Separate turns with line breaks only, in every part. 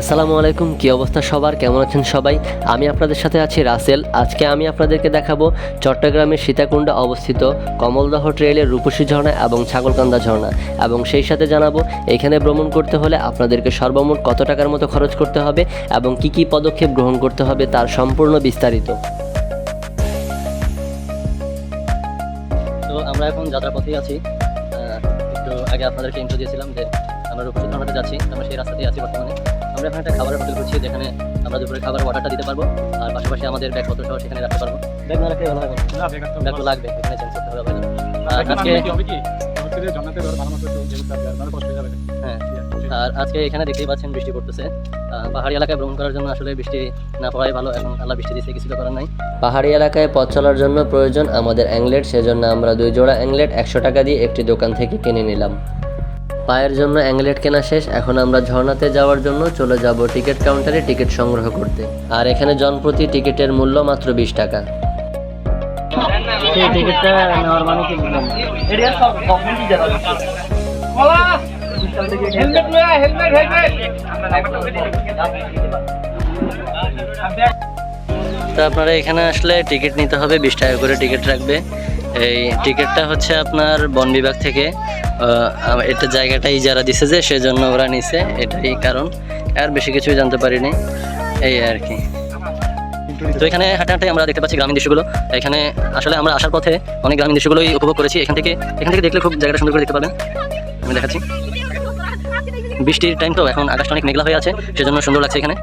আসসালামু আলাইকুম, কি অবস্থা সবার? কেমন আছেন সবাই? আমি আপনাদের সাথে আছি রাসেল। আজকে আমি আপনাদেরকে দেখাবো চট্টগ্রামের সীতাকুণ্ডে অবস্থিত কমলদহ ট্রেলের রূপসী ঝর্ণা এবং ছাগলকান্দা ঝর্ণা। এবং সেই সাথে জানাব, এখানে ভ্রমণ করতে হলে আপনাদেরকে সর্বমোট কত টাকার মতো খরচ করতে হবে এবং কি কি পদক্ষেপ গ্রহণ করতে হবে তার সম্পূর্ণ বিস্তারিত। তো আমরা এখন যাত্রাপথেই আছি। একটু আগে আপনাদেরকে ইন্ট্রো দিয়েছিলাম যে আমরা রূপসী ঝর্ণাতে যাচ্ছি, আমরা সেই রাস্তাতেই আছি বর্তমানে। আমরা এখানে একটা খাবারের হোটেল করছি যেখানে আমরা দুপুরে খাবার অর্ডারটা দিতে পারব আর পাশাপাশি আমাদের ব্যাগপত্র সহ সেখানে রাখতে পারব। ব্যাগ না রাখলে ভালো হবে ব্যাগ তো লাগবে এখানে চেঞ্জ করতে হবে আজকে
হয়ে
আর আজকে এখানে দেখতেই পাচ্ছেন বৃষ্টি পড়তেছে। আহ, পাহাড়ি এলাকায় ভ্রমণ করার জন্য আসলে বৃষ্টি না পড়াই ভালো এখন আল্লাহ বৃষ্টি দিচ্ছে কিছু তো করার নাই। পাহাড়ি এলাকায় পথ চলার জন্য প্রয়োজন আমাদের অ্যাংলেট সেজন্য আমরা দুই জোড়া অ্যাংলেট একশো টাকা দিয়ে একটি দোকান থেকে কিনে নিলাম। পায়ের জন্য অ্যাংলেট কেনা শেষ এখন আমরা ঝর্ণাতে যাওয়ার জন্য চলে যাব টিকিট কাউন্টারে টিকিট সংগ্রহ করতে। আর এখানে জনপ্রতি টিকিটের মূল্য মাত্র বিশ টাকা। টিকিটটা নেওয়ার মানে কি বুঝলাম তো আপনারা এখানে আসলে টিকিট নিতে হবে বিশ টাকা করে টিকিট রাখবে। এই টিকিটটা হচ্ছে আপনার বন বিভাগ থেকে এটা জায়গাটা ইজারা দিছে যে সেজন্য ওরা নিছে, এটাই কারণ। আর বেশি কিছুই জানতে পারিনি, এই আর কি। তো এখানে হাঁটে হাঁটে আমরা দেখতে পাচ্ছি গ্রামীণ দৃশ্যগুলো। এখানে আসলে আমরা আসার পথে অনেক গ্রামীণ দৃশ্যগুলোই উপভোগ করেছি। এখান থেকে এখান থেকে দেখলে খুব জায়গাটা সুন্দর করে দেখতে পাবেন। আমি দেখাচ্ছি। বৃষ্টির টাইম তো এখন আকাশটা অনেক মেঘলা হয়ে আছে, সেজন্য সুন্দর লাগছে এখানে।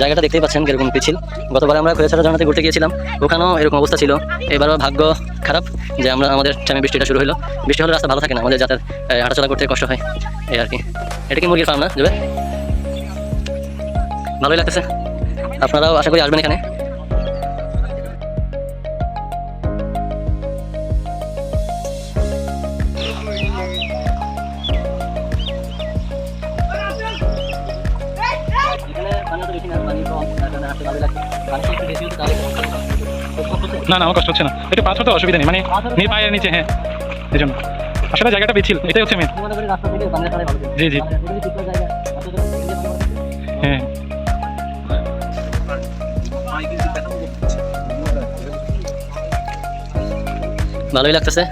জায়গাটা দেখতেই পাচ্ছেন কীরকম পিছিল গতবার আমরা খোয়াছাড়া ঝর্ণাতে ঘুরতে গিয়েছিলাম, ওখানেও এরকম অবস্থা ছিল। এবারও ভাগ্য খারাপ যে আমরা, আমাদের টাইমে বৃষ্টিটা শুরু হলো বৃষ্টি হলে রাস্তা ভালো থাকে না, আমাদের যাতে হাঁটাচলা করতে কষ্ট হয়, এই আর কি। এটা কি মুরগির ফার্ম না যাবে ভালোই লাগতেছে। আপনারাও আশা করি আসবেন এখানে।
না আমার কষ্ট হচ্ছে না। এটা পাথর তো অসুবিধা নেই। মানে নিয়ে পায়ের নিচে হ্যাঁ। এই জন্য। আসলে জায়গাটা পিছিল এটাই হচ্ছে মেন জি, জি। হ্যাঁ।
ভালোই লাগতেছে।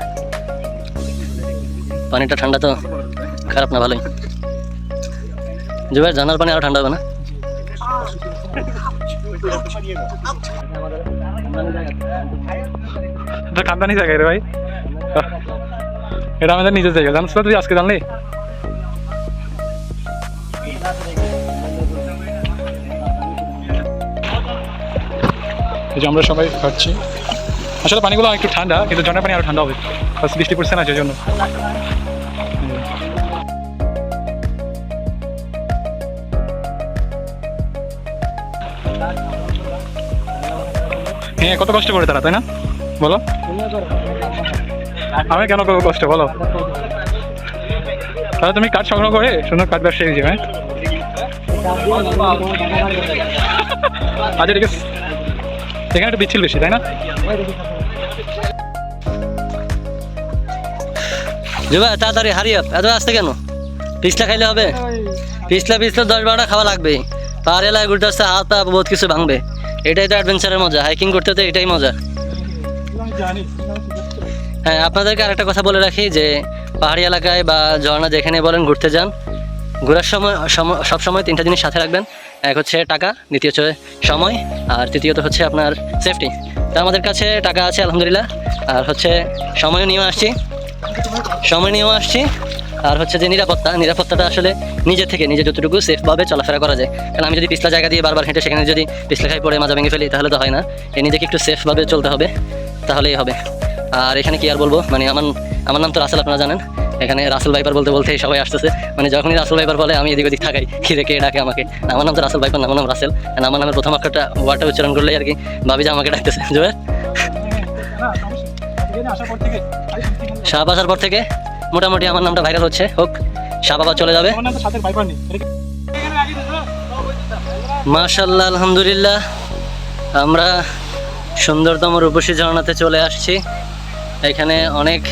পানিটা ঠান্ডা তো খারাপ না ভালোই। জুবাইর জানার পানি আরও ঠান্ডা হবে না?
এটা কান্দানি জায়গায় রে ভাই। এটা আমাদের নিজের জায়গা। জানিস তুই আজকে জানলি? এই যে আমরা সবাই খাচ্ছি। আসলে পানিগুলো একটু ঠান্ডা, কিন্তু ঝর্ণার পানি আরও ঠান্ডা হবে। বৃষ্টি পড়ছে না সেজন্য হ্যাঁ কত কষ্ট করে তারা তাই না? বলো। আমি কেন করব কষ্ট বলো। তাহলে তুমি কাঠ সংগ্রহ করে সুন্দর কাঠ ব্যবসায়ী হয়ে যাবে হ্যাঁ? আচ্ছা ঠিক আছে। এখানে একটু বিচ্ছিল বেশি তাই না?
তাড়াতাড়ি হারিয়ে এত আসতে কেন? পিছলা খাইলে হবে। পিছলা পিছলা দশ বারোটা খাওয়া লাগবে পাহাড় এলাকায় ঘুরতে আসতে হাত পা বহুত কিছু ভাঙবে। এটাই তো অ্যাডভেঞ্চারের মজা। হাইকিং করতে তো এটাই মজা। হ্যাঁ আপনাদেরকে আরেকটা কথা বলে রাখি যে, পাহাড়ি এলাকায় বা ঝর্ণা যেখানে বলেন ঘুরতে যান, ঘোরার সময়, সম- সব সময় তিনটা জিনিস সাথে রাখবেন। এক হচ্ছে টাকা, দ্বিতীয় হচ্ছে সময়, আর তৃতীয়ত হচ্ছে আপনার সেফটি তো আমাদের কাছে টাকা আছে, আলহামদুলিল্লাহ। আর হচ্ছে সময়ও নিয়ে আসছি। সময় নিয়েও আসছি। আর হচ্ছে যে নিরাপত্তা নিরাপত্তাটা আসলে নিজে থেকে নিজে যতটুকু সেফভাবে চলাফেরা করা যায়। কারণ আমি যদি পিছলা জায়গা দিয়ে বারবার হেঁটে সেখানে যদি পিছলা খাই পড়ে মাজা ভেঙে ফেলি তাহলে তো হয় না। এই নিজেকে একটু সেফভাবে চলতে হবে তাহলেই হবে। আর এখানে কি আর বলব? মানে আমার আমার নাম তো রাসেল আপনারা জানেন। এখানে রাসেল ভাইপার বলতে বলতে সবাই আসতেছে। মানে যখনই রাসেল ভাইপার বলে আমি এদিক ওদিক থাকাই খিরে কে ডাকে আমাকে? আমার নাম তো রাসেল ভাইপার না আমার নাম রাসেল। আর আমার নামের প্রথম অক্ষরটা ওয়ার্ডটা উচ্চারণ করলেই আর কি ভাবি যে আমাকে ডাকতেছে। জুবের শাহ আসার পর থেকে? মোটামুটি আমার নামটা ভাইরাল হচ্ছে হোক শাহ বাবা চলে যাবে। মাশাল্লাহ আলহামদুলিল্লাহ। আমরা সুন্দরতম রূপসী ঝর্ণাতে চলে আসছি। এখানে অনেক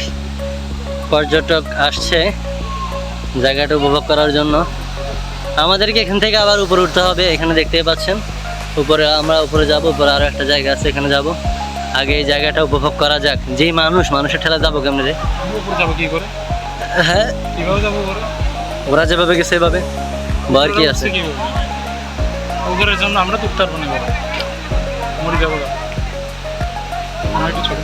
পর্যটক আসছে
জায়গাটা উপভোগ করার জন্য। আমাদেরকে এখান থেকে আবার উপরে উঠতে হবে এখানে দেখতেই পাচ্ছেন। উপরে আমরা উপরে যাব উপরে আরও একটা জায়গা আছে এখানে যাব। আগে এই জায়গাটা উপভোগ করা যাক। যেই মানুষ মানুষের ঠেলা যাব কেমন রে?
উপরে যাব কি করে?
হ্যাঁ।
কীভাবে যাব উপরে
ওরা যেভাবে গেছে সেভাবে বার কি আছে?
ওদের জন্য আমরা তো উঠতে পারব না মরে যাব। আমরা একটু ছোট।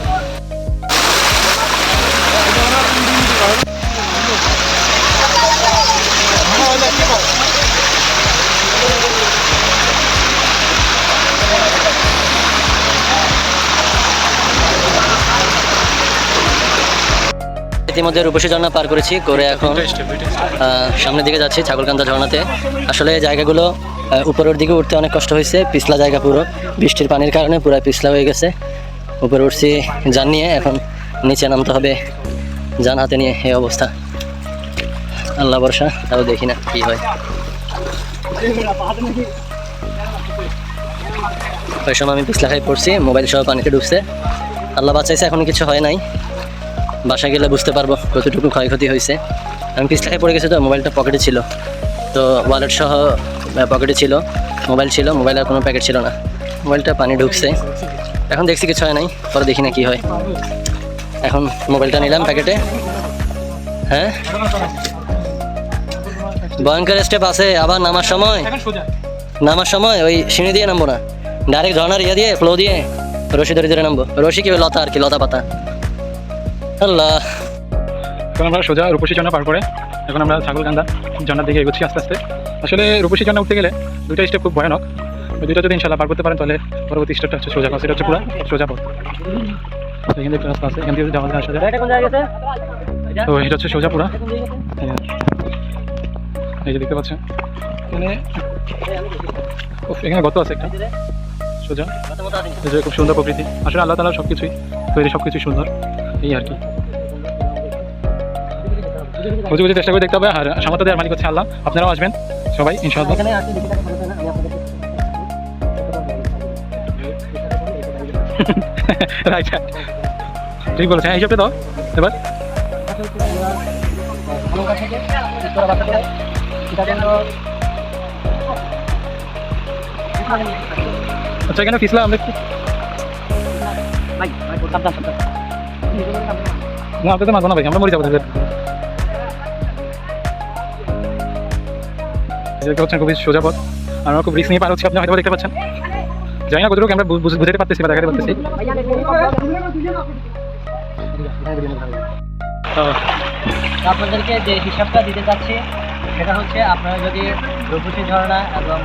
ইতিমধ্যে রূপসী ঝর্ণা পার করেছি করে এখন সামনের দিকে যাচ্ছি ছাগলকান্দা ঝর্ণাতে। আসলে এই জায়গাগুলো উপরের দিকে উঠতে অনেক কষ্ট হয়েছে পিছলা জায়গা পুরো। বৃষ্টির পানির কারণে পুরো পিছলা হয়ে গেছে। উপরে উঠছি যান নিয়ে এখন নিচে নামতে হবে যান হাতে নিয়ে এই অবস্থা। আল্লাহ বর্ষা তাও দেখি না কি হয়। ওই সময় আমি পিছলা খাই পড়ছি মোবাইল সহ পানিতে ডুবছে। আল্লাহ বাঁচাইছে এখন কিছু হয় নাই। বাসা গেলে বুঝতে পারব কতটুকু ক্ষয়ক্ষতি হয়েছে। আমি পিছলায় পড়ে গেছি তো, মোবাইলটা পকেটে ছিল। তো ওয়ালেট সহ পকেটে ছিল, মোবাইল ছিল মোবাইলের কোনো প্যাকেট ছিল না। মোবাইলটা পানি ঢুকছে। এখন দেখছি কিছু হয় নাই, পরে দেখি না কি হয়। এখন মোবাইলটা নিলাম প্যাকেটে হ্যাঁ? ভয়ঙ্কর স্টেপ আছে, আবার নামার সময়। নামার সময়, ওই সিঁড়ি দিয়ে নামবো না। ডাইরেক্ট ঝর্নার ইয়ে দিয়ে ফ্লো দিয়ে, রশি ধরে ধরে নামবো। রশি কি লতা আর কি, লতা পাতা? আল্লাহ।
এখন আমরা সোজা রূপসী ঝর্ণা পার করে এখন আমরা ছাগলকান্দা ঝর্ণার দিকে এগোচ্ছি আস্তে আস্তে। আসলে রূপসী ঝর্ণা উঠতে গেলে দুইটা স্টেপ খুব ভয়ানক। দুইটা যদি ইনশাল্লাহ পার করতে পারেন তাহলে পরবর্তী স্টেপটা হচ্ছে সোজা পথ সেটা হচ্ছে পুরো সোজা পথ। তো এখান থেকে রাস্তা আছে এখান থেকে যাওয়া যায় আসা যায়। তো এটা হচ্ছে সোজা পুরা। এই যে দেখতে পাচ্ছেন এখানে এখানে গত আছে একটা। সোজা। খুব সুন্দর প্রকৃতি। আসলে আল্লাহ তালা সব কিছুই তৈরি সব কিছুই সুন্দর। এই আর কি। বুঝে বুঝে চেষ্টা করে দেখতে হবে। আর সামর্থ্য দেওয়ার মালিক হচ্ছে আল্লাহ। আপনারাও আসবেন সবাই ইনশাআল্লাহ। রাইট ঠিক বলেছেন। হ্যাঁ হিসাবে দাও। এবার। আচ্ছা এখানে ফিসলা আমরা
ভাই ভাই
না আপনাদের মারবো না ভাই, আমরা মরে যাব তাদের দেখতে পাচ্ছেন খুবই সোজা পথ। আমরা খুব রিস্ক নিয়ে পার হচ্ছি, আপনি হয়তো দেখতে পাচ্ছেন। জানি না কতটুকু আমরা বুঝাতে পারতেছি বা দেখাতে পারতেছি।
আপনাদেরকে যে হিসাবটা দিতে চাচ্ছি, সেটা হচ্ছে আপনারা যদি রূপসী ঝর্ণা এবং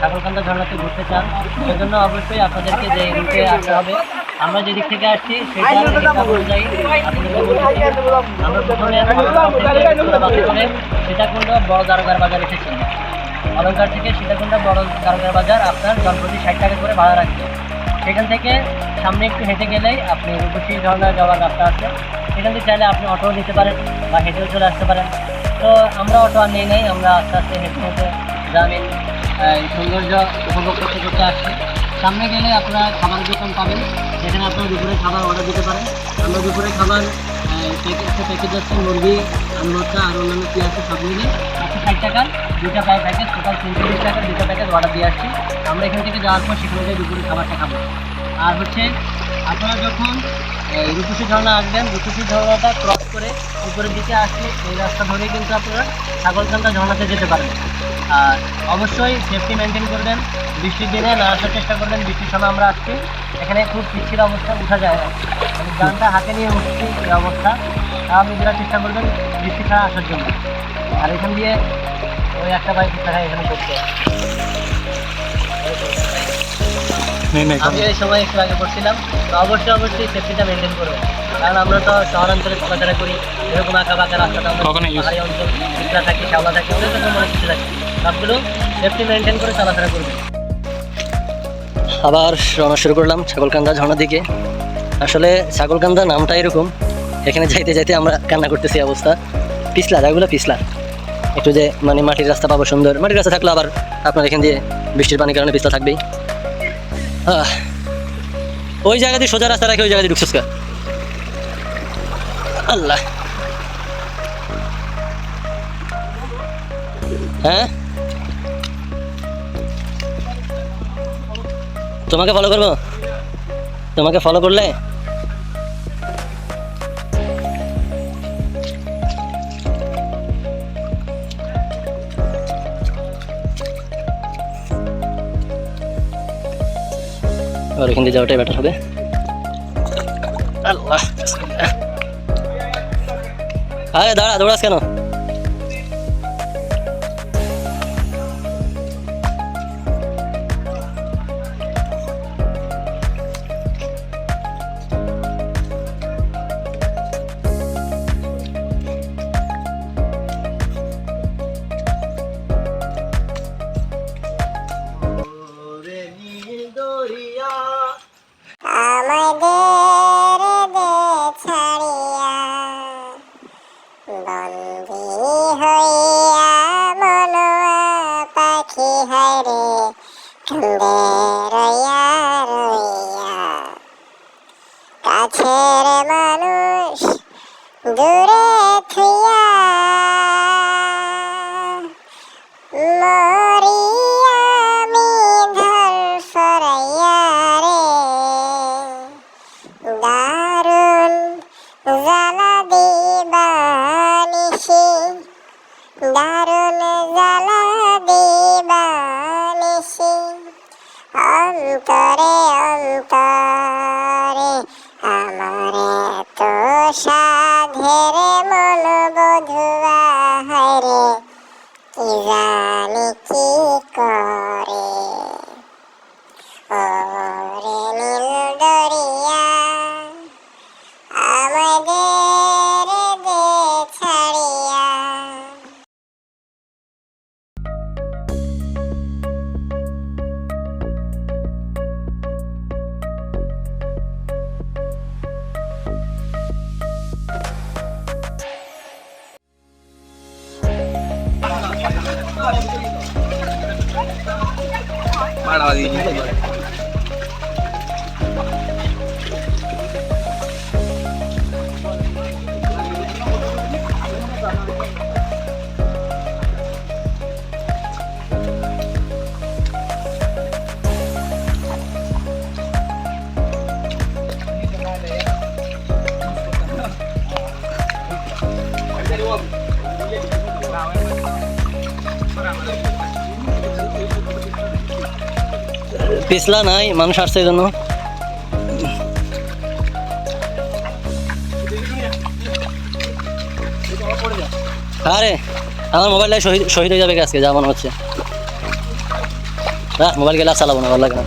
সাগরকান্দা ঝর্ণাতে ঘুরতে চান, সেজন্য অবশ্যই আপনাদেরকে যে রুটে আসতে হবে আমরা যেদিক থেকে আসছি সেটা অনুযায়ী আমরা প্রথমে সীতাকুণ্ড বড় দারোগার বাজার এসেছি অলঙ্কার থেকে সীতাকুণ্ড বড় দারোগার বাজার আপনার জনপ্রতি ষাট টাকা করে ভাড়া রাখবে। সেখান থেকে সামনে একটু হেঁটে গেলেই আপনি রূপসী ঝর্ণা যাওয়ার রাস্তা আছে। সেখান থেকে চাইলে আপনি অটো নিতে পারেন বা হেঁটেও চলে আসতে পারেন। তো আমরা অটো আর নিয়ে নেই আমরা আস্তে আস্তে হেঁটে হেঁটে গ্রামীণ সৌন্দর্য উপভোগ করতে করতে আসছি। সামনে গেলে আপনারা খাবার দোকান পাবেন। সেখানে আপনারা দুপুরে খাবার অর্ডার দিতে পারেন। আমরা দুপুরে খাবার একটা প্যাকেজ আছে, মুরগি, আলু ভর্তা আর অন্যান্য আছে সব মিলে একশো ষাট টাকার দুটা পায়ে প্যাকেজ টোটাল তিনচল্লিশ টাকার দুটো প্যাকেজ অর্ডার দিয়ে আসছি। আমরা এখান থেকে যাওয়ার পর সেখানে দুপুরে খাবারটা খাব। আর হচ্ছে আপনারা যখন রূপসী ঝর্ণা আসবেন, রূপসী ঝর্ণাটা ক্রস করে উপরের দিকে আসলে এই রাস্তা ধরেই কিন্তু আপনারা ছাগলকান্দা ঝর্ণাতে যেতে পারেন। আর অবশ্যই সেফটি মেনটেন করবেন, বৃষ্টির দিনে না আসার চেষ্টা করবেন, বৃষ্টির সময় আমরা আসছি। এখানে খুব পিচ্ছিল অবস্থা, উঠা যায় না। গানটা হাতে নিয়ে উঠছি এই অবস্থা। আপনি যেটা চেষ্টা করবেন বৃষ্টি ছাড়া আসার জন্য। আর এখান দিয়ে ওই একটা বাইক ছাড়া এখানে করতে। আমি এই সময় একটু আগে করছিলাম তো অবশ্যই অবশ্যই সেফটিটা মেনটেন করবেন কারণ আমরা তো শহরাঞ্চলে চলাফেরা করি এরকম আঁকা বাঁকা রাস্তাটা আমরা পাহাড়ি অঞ্চল পিছলা থাকি শ্যাওলা থাকি ওদের জন্য অনেক কিছু থাকি সবগুলো সেফটি মেনটেন করে চলাফেরা করবেন আবার রওনা শুরু করলাম ছাগলকান্দা ঝর্ণার দিকে। আসলে ছাগলকান্দা নামটা এরকম এখানে যাইতে যাইতে আমরা কান্না করতেছি অবস্থা। পিছলা জায়গাগুলো পিছলা। একটু যে মানে মাটির রাস্তা পাবো সুন্দর। মাটির রাস্তা থাকলে আবার আপনার এখান দিয়ে বৃষ্টির পানির কারণে পিছলা থাকবেই। ওই জায়গা দিয়ে সোজা রাস্তা রাখে ওই জায়গা দিয়ে ঢুকছিস? আল্লাহ।
হ্যাঁ? তোমাকে ফলো করব? তোমাকে ফলো করলে? আর এখান দিয়ে যাওয়াটাই বেটার হবে। আল্লাহ আরে দাঁড়া দৌড়াস কেন?
Ini.
পিছলা নাই, মানুষ আসছে জন্য আরে, আমার মোবাইলটা শহীদ শহীদ হয়ে যাবে আজকে, যা মনে হচ্ছে। না মোবাইল গেলে চালাবো না, ভালো লাগে না।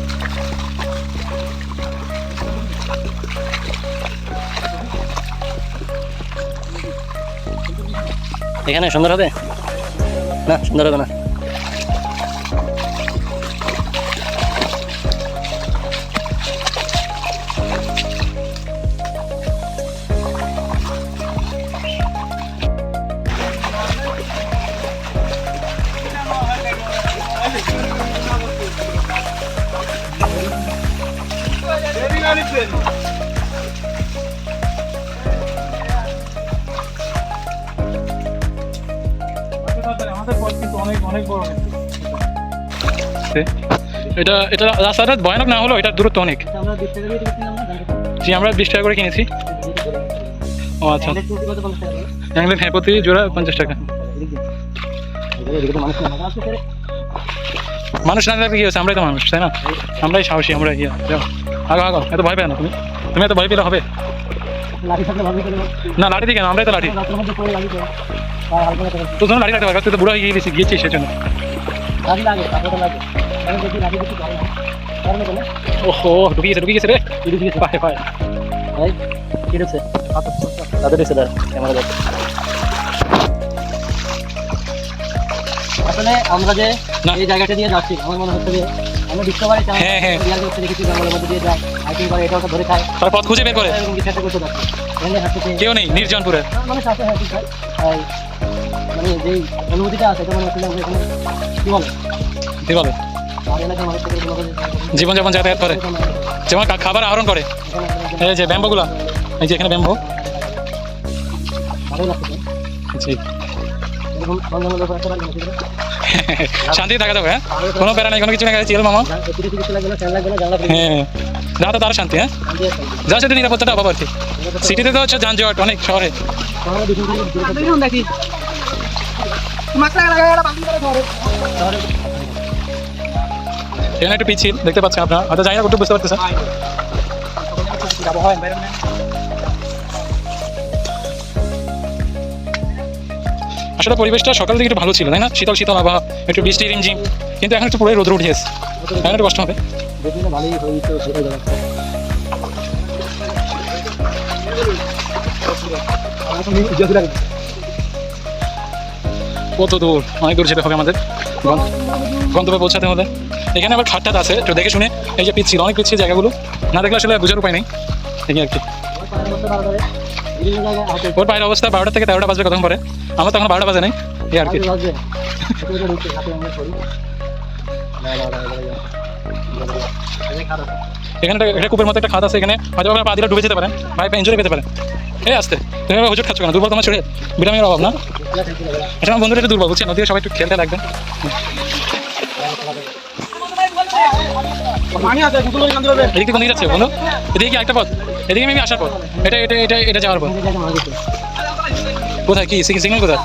এখানে সুন্দর হবে? না, সুন্দর হবে না।
অনেক অনেক বড় এটা এটা রাস্তাটা ভয়ানক না হলো? এটার দূরত্ব অনেক। জি আমরা বিশ টাকা করে কিনেছি। ও আচ্ছা। অ্যাংলেন হ্যাঁ প্রতি জোড়া পঞ্চাশ টাকা। মানুষ না থাকলে কি হয়েছে? আমরাই তো মানুষ তাই না? আমরাই সাহসী আমরা ইয়া। আগো আগো এত ভয় পেও না তুমি। তুমি এত ভয় পেলে হবে? না লাঠি দিয়ে কেন? আমরাই তো লাঠি। তো তুমি লাঠি রাখতে পারবে তুই তো বুড়ো হয়ে গিয়েছিস গিয়েছিস সেজন্য। ওহো ঢুকে গেছে ঢুকে গেছে রে। পায়ে পায়ে।
আসলে আমরা যে। এই জায়গাটা দিয়ে যাচ্ছি আমার মনে হচ্ছে যে আমরা ডিসকভারি চ্যানেল
হ্যাঁ, হ্যাঁ।
রিয়াল করতে দেখেছি জঙ্গলের মধ্যে দিয়ে যায় হাইকিং করে এটা ওটা ধরে খায়।
তার পথ খুঁজে বের করে।
এরকম কিছু একটা করতে যাচ্ছি।
কেউ নেই নির্জনপুরে
মানুষ আছে হ্যাঁ ঠিক মানে যেই অনুভূতিটা আছে এটা মনে হচ্ছে যে এখানে কি বলে?
কি বলে? জীবনযাপন যাতায়াত করে। যেমন খাবার আহরণ করে। এই যে ব্যাম্বোগুলো। এই যে এখানে ব্যাম্বো। জি। শান্তি থাকা যাবে হ্যাঁ? কোনো প্যারা নাই কোনো কিছু না চিল মামা। হ্যাঁ তো তার শান্তি হ্যাঁ? যা সেটা নিরাপত্তাটা অভাব আর কি। সিটিতে তো হচ্ছে যানজট, অনেক শহরে। একটু পিছিল দেখতে পাচ্ছেন আপনারা। হয়তো জানি না একটু বুঝতে পারতেছেন। আসলে পরিবেশটা সকাল থেকে একটু ভালো ছিল, তাই না? শীতল শীতল আবহাওয়া, একটু বৃষ্টি রিমঝিম কিন্তু এখন একটু পুরো রোদ উঠে গেছে। এখন একটু কষ্ট হবে।
দেখুন ভালোই হয়েছে সেটাই যাবে
কত দূর? অনেক দূর যেতে হবে আমাদের। গন্তব্যে পৌঁছাতে হলে এখানে আবার খাটটাত আছে একটু দেখে শুনে। এই যে পিচ্ছিল অনেক পিচ্ছিল জায়গাগুলো। না দেখলে আসলে বোঝার উপায় নেই। এই আর কি। ওর বাইরের অবস্থা বারোটা থেকে তেরোটা বাজবে কতক্ষণ পরে? আমার তখন বারোটা বাজে নেই। এই আর কি।
না না না
এখানে একটা- কূপের মতো একটা খাদ আছে এখানে হয়তো আপনার পা দিলে ডুবে যেতে পারেন ভাই ইঞ্জুরি পেতে পারেন। এই আসতে তুমি হুজুর খাচ্ছ কেন? দুর্বল তোমার ছেড়ে ভিটামিনের অভাব না? এটা আমার বন্ধুরা একটু দুর্বল বুঝছেন? নদীতে সবাই একটু খেলতে লাগবে। এদিকে কোন দিকে যাচ্ছে বন্ধু? এদিকে কি একটা পথ? এদিকে মেবি আসার পথ। এটা এটা এটা এটা যাওয়ার পথ। কোথায়? কি? সিগন্যাল কোথায়?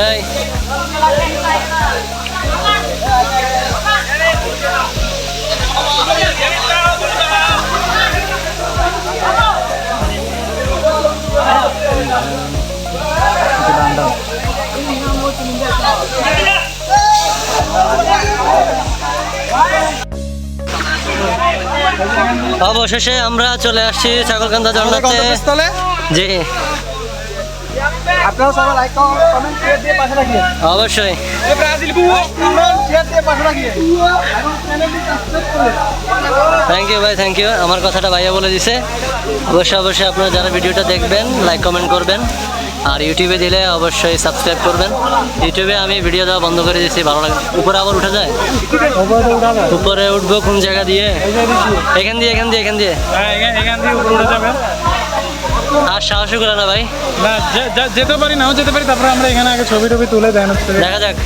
এই অবশেষে আমরা চলে আসছি ছাগলকান্দা ঝর্ণাতে জি।
আপনারা সবাই লাইক কমেন্ট শেয়ার দিয়ে পাশে রাখিয়ে
অবশ্যই।
ব্রাজিল কমেন্ট শেয়ার দিয়ে পাশে
থ্যাংক ইউ ভাই থ্যাংক ইউ আমার কথাটা ভাইয়া বলে দিছে। অবশ্যই অবশ্যই আপনারা যারা ভিডিওটা দেখবেন লাইক কমেন্ট করবেন। আর ইউটিউবে দিলে অবশ্যই সাবস্ক্রাইব করবেন। ইউটিউবে আমি ভিডিও দেওয়া বন্ধ করে দিয়েছি। ভালো লাগে। উপরে আবার উঠে যায়? উপরে উঠবো কোন জায়গা দিয়ে? এখান দিয়ে এখান দিয়ে এখান দিয়ে।
হ্যাঁ এখান থেকে উপরে উঠে যাবে
আর সাহসী করে না ভাই।
না যেতে পারি নাও যেতে পারি তারপরে আমরা এখানে আগে ছবি টবি তুলে দেন
দেখা যাক।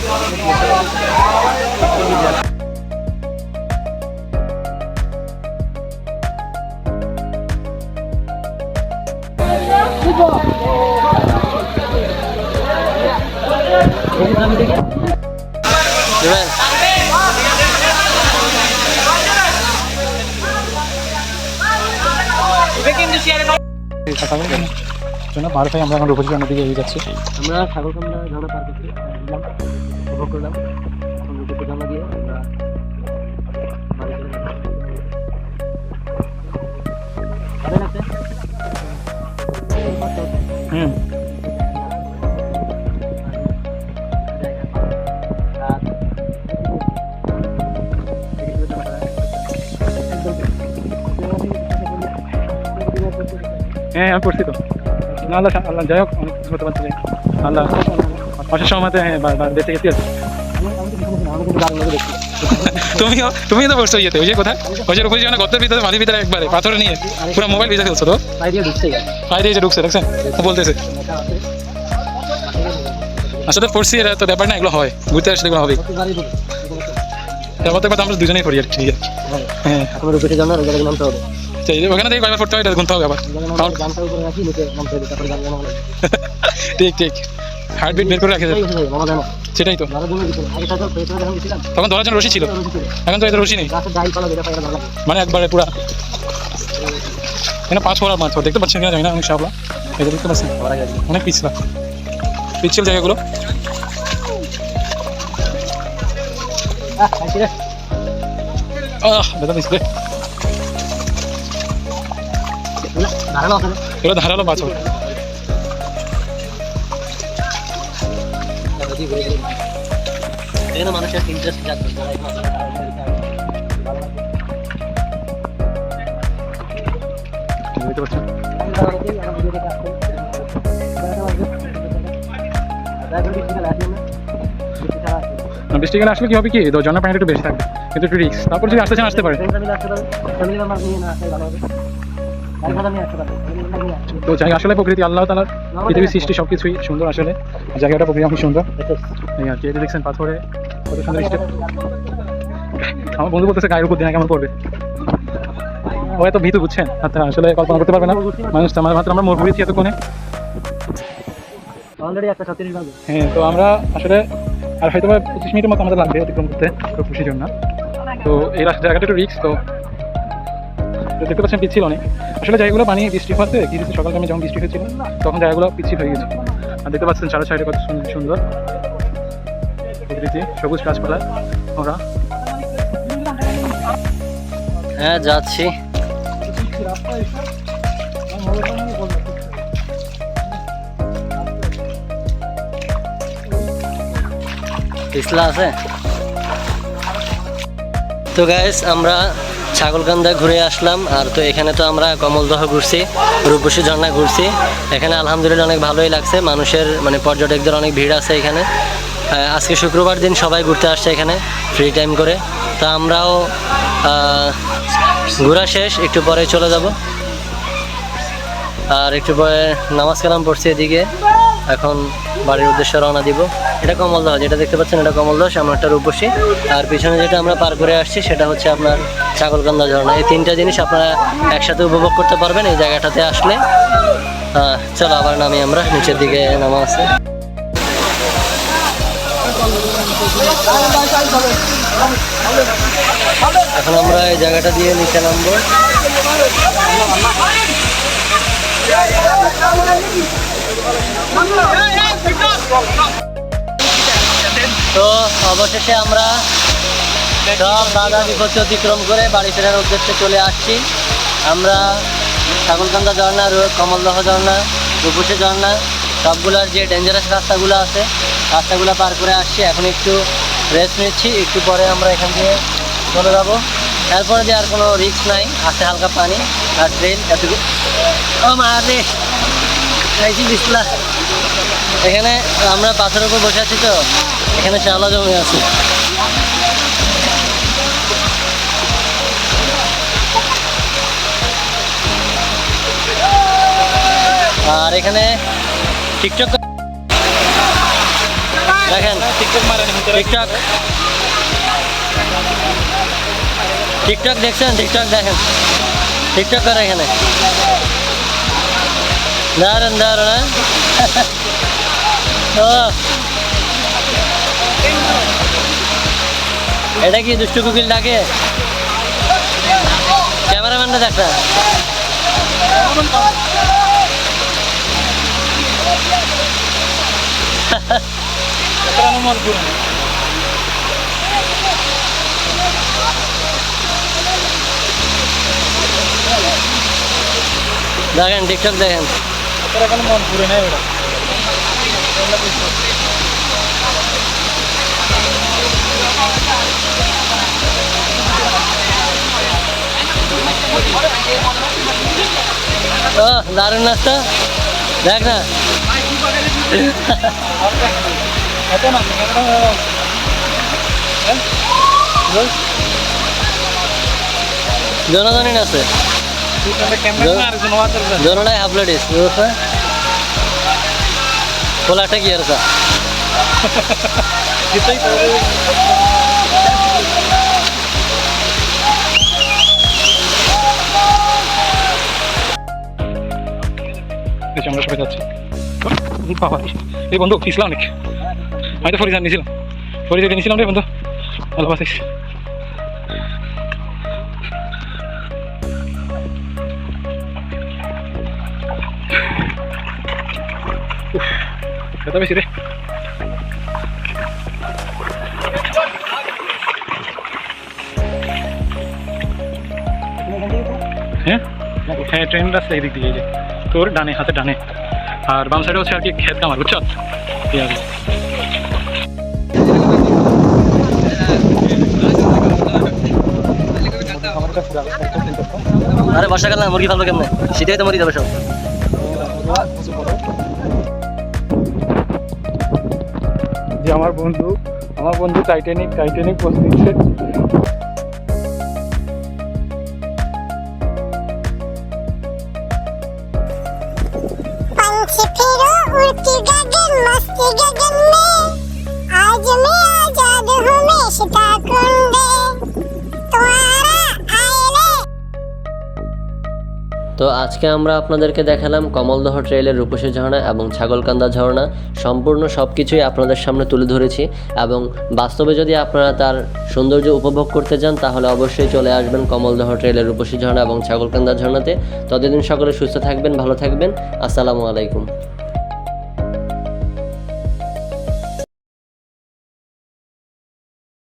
দিবেন?
জন্য বার ভাই আমরা এখন রূপসী নদীকে এগিয়ে যাচ্ছি।
আমরা ছাগলকান্দা ঝর্ণা পার করছি দিলাম উপভোগ করলাম। এখন রূপপুর ঝর্ণা দিয়ে আমরা বাড়ি চলে
হ্যাঁ আমি পড়ছি তো। না আল্লাহ আল্লাহ যাই হোক অনেক কিছু করতে পারছি আল্লাহ অশেষ সময়তে হ্যাঁ বা গেছি কি। তুমিও তুমিও তো পড়ছো ইয়েতে ওই যে কোথায় ওই যে গর্তের ভিতরে মাটির ভিতরে একবারে পাথর নিয়ে পুরো মোবাইল ভিজে ফেলছো তো?
বাইরে ঢুকছে
এসে ঢুকছে দেখছেন? বলতেছে। আসলে পড়ছি এরা তো ব্যাপার না এগুলো হয়। ঘুরতে আসলে এগুলো হবে তারপর তো আমরা দুজনেই পড়ি আর কি হ্যাঁ।
জায়গায় নামতে হবে।
সেই ওখানে থেকে কয়বার পড়তে হয়, এটা গুনতে হবে আবার। ঠিক ঠিক। হার্টবিট বের করে রাখে সেটাই তো। তখন ধরার জন্য রশি ছিল। এখন তো এত রশি নেই। মানে একবারে পুরা এখানে পাঁচ ফোড়া মাছ দেখতে পাচ্ছেন কিনা জানি না, অনেক শাপলা। এটা দেখতে পাচ্ছেন, অনেক পিছলা পিছল জায়গাগুলো।
আহ
ব্যথা পিছলে এগুলো ধারালো মাছ
মানুষের ইন্টারেস্ট। বৃষ্টি।
বৃষ্টিকালে আসলে কি হবে কি? জন্য পানিটা একটু বেশি থাকবে। কিন্তু একটু রিক্স তারপর যদি আসতে চান আসতে পারে। তো জায়গা আসলে প্রকৃতি আল্লাহ তালার পৃথিবীর সৃষ্টি সব কিছুই সুন্দর আসলে। জায়গাটা প্রকৃতি অনেক সুন্দর। এই আর কি দেখছেন পাথরে কত সুন্দর আমার বন্ধু বলতেছে গায়ের উপর দিনে কেমন পড়বে? ও এত ভীতু বুঝছেন? আচ্ছা আসলে কল্পনা করতে পারবে না। মানুষ আমার মাত্র আমরা মোট ঘুরেছি এতক্ষণে। হ্যাঁ তো আমরা আসলে আর হয়তো পঁচিশ মিনিটের মতো আমাদের লাগবে অতিক্রম করতে খুব খুশির জন্য। তো এই রাস্তা জায়গাটা একটু রিক্স তো তো দেখতে পাচ্ছেন পিচ্ছিল অনেক। আসলে জায়গাগুলো পানি, বৃষ্টি হচ্ছে কি হচ্ছে সকাল টাইমে যখন বৃষ্টি হয়েছিল, তখন জায়গাগুলো পিচ্ছিল হয়ে গেছে। আর দেখতে পাচ্ছেন চারা সাইডে কত সুন্দর প্রকৃতি, সবুজ গাছপালা, ওরা।
হ্যাঁ যাচ্ছি। পিছলা আছে? তো গাইস আমরা ছাগলকান্দা ঘুরে আসলাম, আর তো এখানে তো আমরা কমলদহ ঘুরছি, রূপসী ঝর্ণা ঘুরছি। এখানে আলহামদুলিল্লাহ অনেক ভালোই লাগছে, মানুষের মানে পর্যটকদের অনেক ভিড় আছে এখানে। আজকে শুক্রবার দিন সবাই ঘুরতে আসছে এখানে ফ্রি টাইম করে। তা আমরাও ঘোরা শেষ, একটু পরে চলে যাব। আর একটু পরে নামাজ কালাম পড়ছি এদিকে। এখন বাড়ির উদ্দেশ্যে রওনা দিব। এটা কমলদহ যেটা দেখতে পাচ্ছেন এটা কমলদহ সামনে একটা রূপসী আর পিছনে যেটা আমরা পার করে আসছি সেটা হচ্ছে আপনার ছাগলকান্দা ঝর্ণা এই তিনটা জিনিস আপনারা একসাথে উপভোগ করতে পারবেন এই জায়গাটাতে আসলে চলো আবার নামি আমরা নিচের দিকে নামা আছে এখন আমরা এই জায়গাটা দিয়ে নিচে নামবো তো অবশেষে আমরা সব বাধা বিপত্তি অতিক্রম করে বাড়ি ফেরার উদ্দেশ্যে চলে আসছি। আমরা ছাগলকান্দা ঝর্ণা কমলদহ ঝর্ণা, রূপসী ঝর্ণা সবগুলোর যে ডেঞ্জারাস রাস্তাগুলো আছে, রাস্তাগুলো পার করে আসছি। এখন একটু রেস্ট নিচ্ছি, একটু পরে আমরা এখান থেকে চলে যাব। তারপরে যে আর কোনো রিস্ক নাই, আছে হালকা পানি আর ট্রেন এতটুকু। ও মা রে! খাইছি বিসলা এখানে আমরা পাথরের উপর বসে আছি তো। এখানে শ্যাওলা জমে আছে। আর এখানে টিকটক দেখেন,
টিকটক। মারেন
টিকটক দেখছেন, টিকটক দেখেন। টিকটক করে এখানে। দারুণ দারুণ হ্যাঁ? ও এটা কি দুষ্টু কুকিল ডাকে? ক্যামেরাম্যানটা দেখ দেখেন টিকটক দেখেন।
মন পুরে নেই ওটা
দারুণ নাস্তা। দেখ না।
এত না
জনজনীন আছে জনটাই হাফ লেডিস বুঝছে খোলাটা কি আর
বেশি আমরা সবাই যাচ্ছি। বাবা এই বন্ধু পিছলা অনেক। আমি তো ফরিজান নিয়েছিলাম। ফরিজান নিয়েছিলাম রে বন্ধু। ভালো উফ, ব্যথা বেশি রে। হ্যাঁ? হ্যাঁ ট্রেন রাস্তা এদিক দিয়ে এই যে। তোর ডানে হাতে ডানে। আর বাম সাইডে হচ্ছে আর কি খেত কামার বুঝছ? ঠিক আছে
আরে বর্ষাকাল না মুরগি পালবো কেমনে? শীতেই তো মরি যাবে সব।
যে আমার বন্ধু আমার বন্ধু টাইটানিক টাইটানিক পোস্ট দিচ্ছে
उड़ती गगन मस्ती गगन में आज मैं आजाद हूँ मैं सीता कुंडे तुम्हारा आएले
তো আজকে আমরা আপনাদেরকে দেখালাম কমলদহ ট্রেলের রূপসী ঝর্ণা এবং ছাগলকান্দা ঝর্ণা সম্পূর্ণ সব কিছুই আপনাদের সামনে তুলে ধরেছি এবং বাস্তবে যদি আপনারা তার সৌন্দর্য উপভোগ করতে চান তাহলে অবশ্যই চলে আসবেন কমলদহ ট্রেলের রূপসী ঝর্ণা এবং ছাগলকান্দা ঝর্ণাতে ততদিন সকলে সুস্থ থাকবেন ভালো থাকবেন আসসালামু আলাইকুম